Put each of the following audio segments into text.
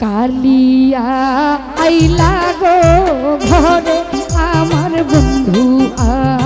কালিয়া আইলা গো ঘরে আমার বন্ধু আ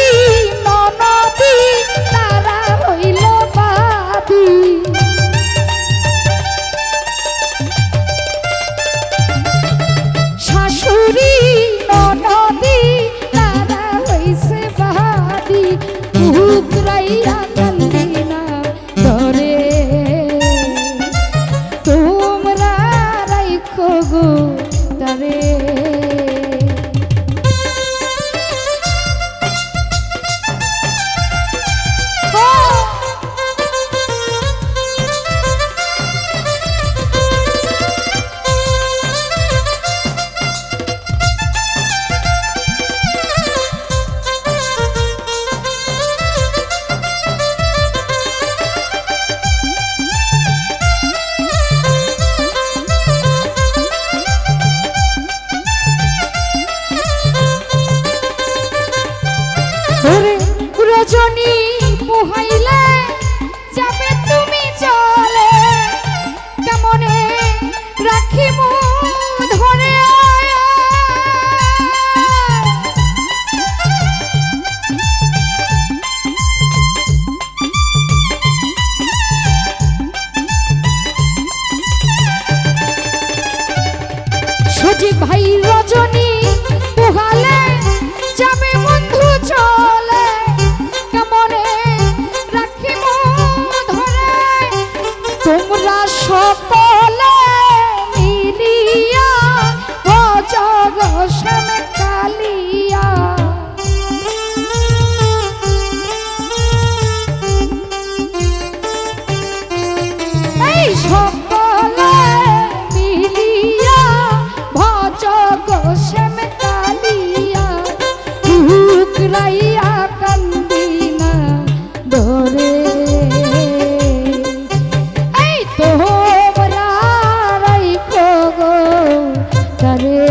ভাই তারে